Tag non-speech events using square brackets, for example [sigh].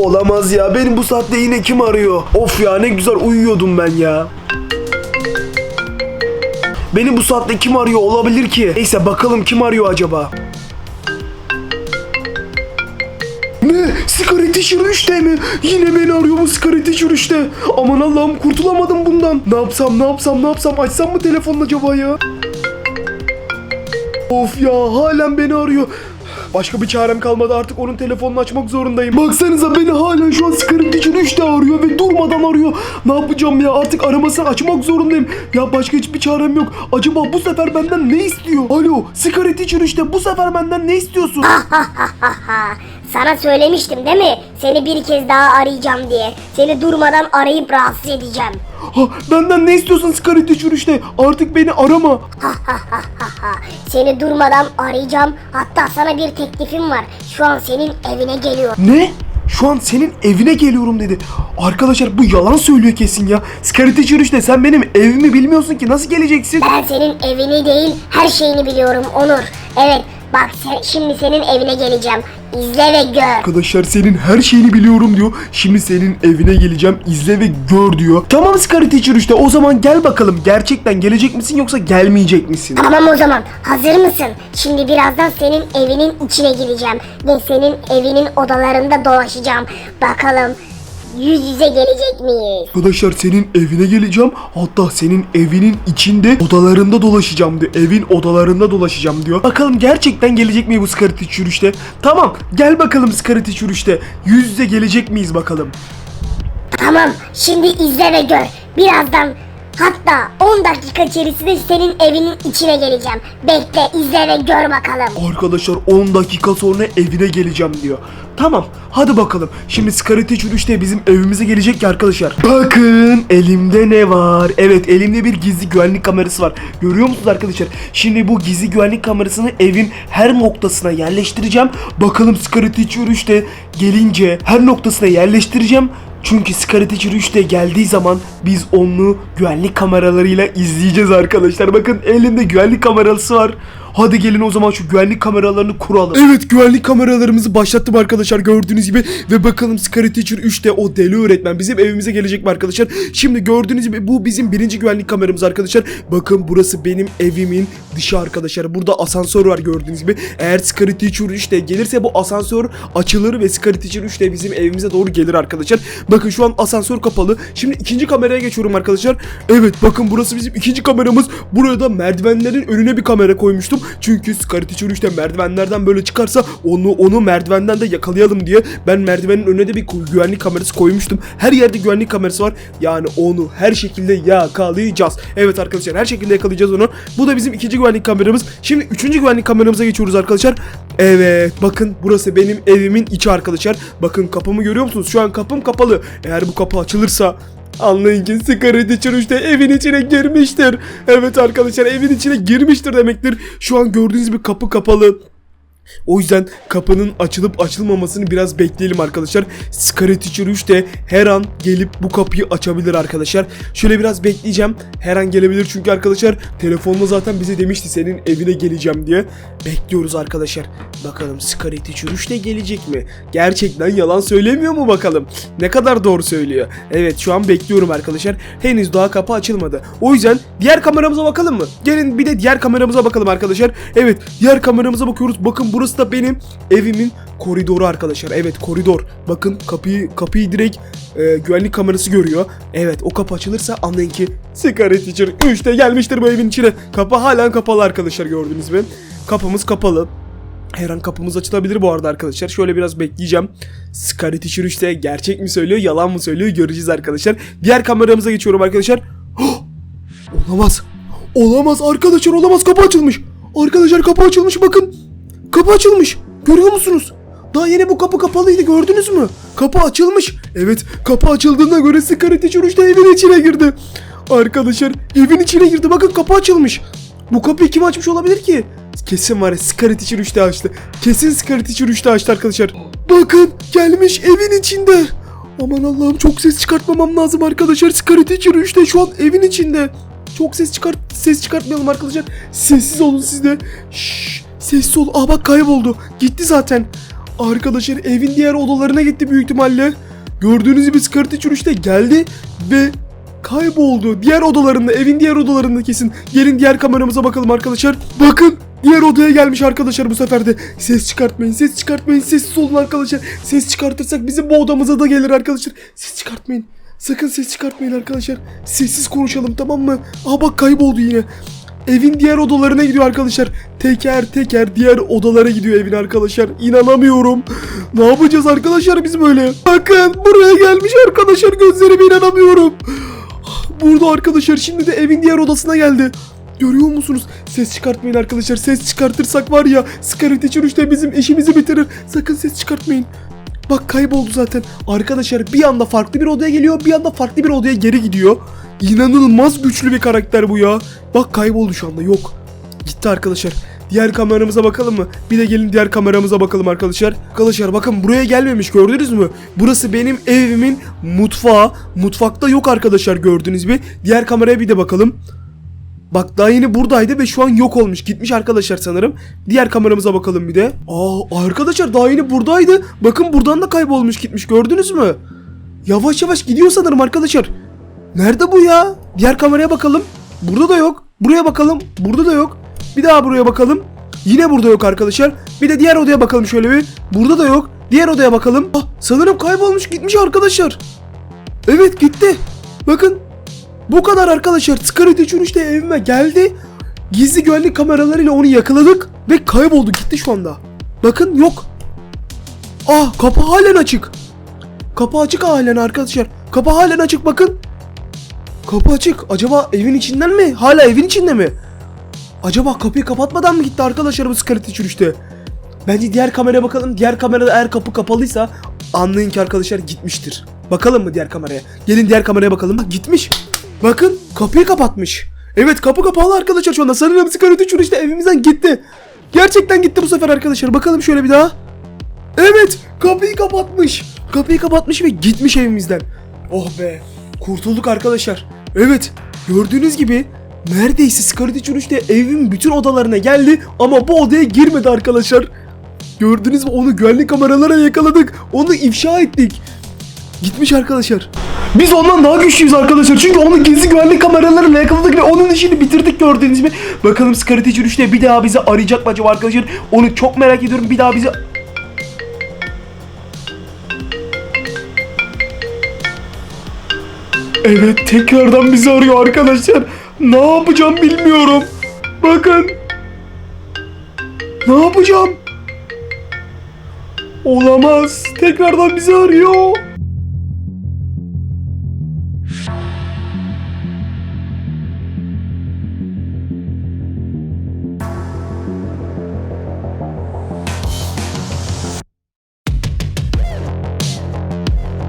Olamaz ya. Benim bu saatte yine kim arıyor? Of ya ne güzel uyuyordum ben ya. Beni bu saatte kim arıyor olabilir ki? Neyse bakalım kim arıyor acaba? Ne? Sigara teacher 3'te mi? Yine beni arıyor bu sigara teacher 3'te. Aman Allah'ım kurtulamadım bundan. Ne yapsam ne yapsam ne yapsam açsam mı telefonla acaba ya? Of ya halen beni arıyor. Başka bir çarem kalmadı artık onun telefonunu açmak zorundayım. Baksanıza beni halen şu an Scarlet Teacher 3'te arıyor ve durmadan arıyor. Ne yapacağım ya artık aramasını açmak zorundayım. Ya başka hiçbir çarem yok. Acaba bu sefer benden ne istiyor? Alo Scarlet Teacher 3'te bu sefer benden ne istiyorsun? [laughs] Sana söylemiştim değil mi? Seni bir kez daha arayacağım diye. Seni durmadan arayıp rahatsız edeceğim. Ha, benden ne istiyorsun Scarlet 3'te? Artık beni arama. Seni durmadan arayacağım. Hatta sana bir teklifim var. Şu an senin evine geliyor. Ne? Şu an senin evine geliyorum dedi. Arkadaşlar bu yalan söylüyor kesin ya. Scarlet 3'te sen benim evimi bilmiyorsun ki nasıl geleceksin? Ben senin evini değil her şeyini biliyorum Onur. Evet bak sen, şimdi senin evine geleceğim. İzle ve gör. Arkadaşlar senin her şeyini biliyorum diyor. Şimdi senin evine geleceğim izle ve gör diyor. Tamam Scarlet Teacher işte o zaman gel bakalım. Gerçekten gelecek misin yoksa gelmeyecek misin? Tamam o zaman hazır mısın? Şimdi birazdan senin evinin içine gireceğim. Ve senin evinin odalarında dolaşacağım. Bakalım yüz yüze gelecek miyiz? Arkadaşlar senin evine geleceğim. Hatta senin evinin içinde odalarında dolaşacağım diyor. Evin odalarında dolaşacağım diyor. Bakalım gerçekten gelecek mi bu Scarlet işte? Tamam gel bakalım Scarlet işte. Yüz yüze gelecek miyiz bakalım. Tamam şimdi izle ve gör. Birazdan hatta 10 dakika içerisinde senin evinin içine geleceğim. Bekle izle ve gör bakalım. Arkadaşlar 10 dakika sonra evine geleceğim diyor. Tamam hadi bakalım. Şimdi Scarlet Teacher işte bizim evimize gelecek ki arkadaşlar. Bakın elimde ne var? Evet elimde bir gizli güvenlik kamerası var. Görüyor musunuz arkadaşlar? Şimdi bu gizli güvenlik kamerasını evin her noktasına yerleştireceğim. Bakalım Scarlet Teacher işte gelince her noktasına yerleştireceğim. Çünkü Scarlet Teacher 3'te geldiği zaman biz onu güvenlik kameralarıyla izleyeceğiz arkadaşlar. Bakın elinde güvenlik kamerası var. Hadi gelin o zaman şu güvenlik kameralarını kuralım. Evet güvenlik kameralarımızı başlattım arkadaşlar gördüğünüz gibi. Ve bakalım Scarlet Teacher 3'te o deli öğretmen bizim evimize gelecek mi arkadaşlar? Şimdi gördüğünüz gibi bu bizim birinci güvenlik kameramız arkadaşlar. Bakın burası benim evimin dışı arkadaşlar. Burada asansör var gördüğünüz gibi. Eğer Scarlet Teacher 3'te gelirse bu asansör açılır ve Scarlet Teacher 3'te bizim evimize doğru gelir arkadaşlar. Bakın şu an asansör kapalı. Şimdi ikinci kameraya geçiyorum arkadaşlar. Evet bakın burası bizim ikinci kameramız. Buraya da merdivenlerin önüne bir kamera koymuştum. Çünkü Scarlet 3'te merdivenlerden böyle çıkarsa onu onu merdivenden de yakalayalım diye ben merdivenin önüne de bir güvenlik kamerası koymuştum. Her yerde güvenlik kamerası var. Yani onu her şekilde yakalayacağız. Evet arkadaşlar her şekilde yakalayacağız onu. Bu da bizim ikinci güvenlik kameramız. Şimdi üçüncü güvenlik kameramıza geçiyoruz arkadaşlar. Evet bakın burası benim evimin içi arkadaşlar. Bakın kapımı görüyor musunuz? Şu an kapım kapalı. Eğer bu kapı açılırsa Anlayın ki Scarlet Teacher işte evin içine girmiştir. Evet arkadaşlar evin içine girmiştir demektir. Şu an gördüğünüz gibi kapı kapalı. O yüzden kapının açılıp açılmamasını biraz bekleyelim arkadaşlar. Scarlet Teacher 3 de her an gelip bu kapıyı açabilir arkadaşlar. Şöyle biraz bekleyeceğim. Her an gelebilir çünkü arkadaşlar telefonla zaten bize demişti senin evine geleceğim diye. Bekliyoruz arkadaşlar. Bakalım Scarlet Teacher 3 de gelecek mi? Gerçekten yalan söylemiyor mu bakalım? Ne kadar doğru söylüyor. Evet şu an bekliyorum arkadaşlar. Henüz daha kapı açılmadı. O yüzden diğer kameramıza bakalım mı? Gelin bir de diğer kameramıza bakalım arkadaşlar. Evet diğer kameramıza bakıyoruz. Bakın burası da benim evimin koridoru arkadaşlar. Evet koridor. Bakın kapıyı kapıyı direkt e, güvenlik kamerası görüyor. Evet o kapı açılırsa anlayın ki Scarlet Teacher 3'te gelmiştir bu evin içine. Kapı halen kapalı arkadaşlar gördünüz mü? Kapımız kapalı. Her an kapımız açılabilir bu arada arkadaşlar. Şöyle biraz bekleyeceğim. Scarlet Teacher 3'te gerçek mi söylüyor, yalan mı söylüyor göreceğiz arkadaşlar. Diğer kameramıza geçiyorum arkadaşlar. Olamaz. Olamaz arkadaşlar olamaz kapı açılmış. Arkadaşlar kapı açılmış bakın. Kapı açılmış. Görüyor musunuz? Daha yeni bu kapı kapalıydı gördünüz mü? Kapı açılmış. Evet kapı açıldığına göre Scarlet Teacher 3'te evin içine girdi. Arkadaşlar evin içine girdi bakın kapı açılmış. Bu kapıyı kim açmış olabilir ki? Kesin var ya Scarlet Teacher 3'te açtı. Kesin Scarlet Teacher 3'te açtı arkadaşlar. Bakın gelmiş evin içinde. Aman Allah'ım çok ses çıkartmamam lazım arkadaşlar. Scarlet Teacher 3'te şu an evin içinde. Çok ses çıkart ses çıkartmayalım arkadaşlar. Sessiz olun siz de. Şşş, sessiz ol. Aa bak kayboldu. Gitti zaten. Arkadaşlar evin diğer odalarına gitti büyük ihtimalle. Gördüğünüz gibi Scarlet 3'te geldi ve kayboldu. Diğer odalarında, evin diğer odalarında kesin. Gelin diğer kameramıza bakalım arkadaşlar. Bakın diğer odaya gelmiş arkadaşlar bu sefer de. Ses çıkartmayın, ses çıkartmayın, sessiz olun arkadaşlar. Ses çıkartırsak bizim bu odamıza da gelir arkadaşlar. Ses çıkartmayın. Sakın ses çıkartmayın arkadaşlar. Sessiz konuşalım tamam mı? Aa bak kayboldu yine. Evin diğer odalarına gidiyor arkadaşlar. Teker teker diğer odalara gidiyor evin arkadaşlar. İnanamıyorum. Ne yapacağız arkadaşlar biz böyle? Bakın buraya gelmiş arkadaşlar gözlerime inanamıyorum. Burada arkadaşlar şimdi de evin diğer odasına geldi. Görüyor musunuz? Ses çıkartmayın arkadaşlar. Ses çıkartırsak var ya Scarlet için işte bizim işimizi bitirir. Sakın ses çıkartmayın. Bak kayboldu zaten. Arkadaşlar bir anda farklı bir odaya geliyor. Bir anda farklı bir odaya geri gidiyor. İnanılmaz güçlü bir karakter bu ya. Bak kayboldu şu anda yok. Gitti arkadaşlar. Diğer kameramıza bakalım mı? Bir de gelin diğer kameramıza bakalım arkadaşlar. Arkadaşlar bakın buraya gelmemiş gördünüz mü? Burası benim evimin mutfağı. Mutfakta yok arkadaşlar gördüğünüz gibi. Diğer kameraya bir de bakalım. Bak daha yeni buradaydı ve şu an yok olmuş. Gitmiş arkadaşlar sanırım. Diğer kameramıza bakalım bir de. Aa arkadaşlar daha yeni buradaydı. Bakın buradan da kaybolmuş gitmiş gördünüz mü? Yavaş yavaş gidiyor sanırım arkadaşlar. Nerede bu ya? Diğer kameraya bakalım. Burada da yok. Buraya bakalım. Burada da yok. Bir daha buraya bakalım. Yine burada yok arkadaşlar. Bir de diğer odaya bakalım şöyle bir. Burada da yok. Diğer odaya bakalım. Ah sanırım kaybolmuş gitmiş arkadaşlar. Evet gitti. Bakın. Bu kadar arkadaşlar. Scarlet 3'te evime geldi. Gizli güvenlik kameralarıyla onu yakaladık. Ve kayboldu gitti şu anda. Bakın yok. Ah kapı halen açık. Kapı açık halen arkadaşlar. Kapı halen açık bakın. Kapı açık. Acaba evin içinden mi? Hala evin içinde mi? Acaba kapıyı kapatmadan mı gitti arkadaşlar bu Scarlet 3'te? Bence diğer kameraya bakalım. Diğer kamerada eğer kapı kapalıysa anlayın ki arkadaşlar gitmiştir. Bakalım mı diğer kameraya? Gelin diğer kameraya bakalım. Bak gitmiş. Bakın kapıyı kapatmış. Evet kapı kapalı arkadaşlar şu anda. Sanırım Scarlet 3 evimizden gitti. Gerçekten gitti bu sefer arkadaşlar. Bakalım şöyle bir daha. Evet kapıyı kapatmış. Kapıyı kapatmış ve gitmiş evimizden. Oh be kurtulduk arkadaşlar. Evet gördüğünüz gibi neredeyse Scarlet 3'te evin bütün odalarına geldi ama bu odaya girmedi arkadaşlar. Gördünüz mü onu güvenlik kameralara yakaladık. Onu ifşa ettik. Gitmiş arkadaşlar. Biz ondan daha güçlüyüz arkadaşlar. Çünkü onu gizli güvenlik kameralarıyla yakaladık ve onun işini bitirdik gördüğünüz gibi. Bakalım Scarlet 3'te bir daha bizi arayacak mı acaba arkadaşlar? Onu çok merak ediyorum. Bir daha bizi Evet tekrardan bizi arıyor arkadaşlar. Ne yapacağım bilmiyorum. Bakın. Ne yapacağım? Olamaz. Tekrardan bizi arıyor.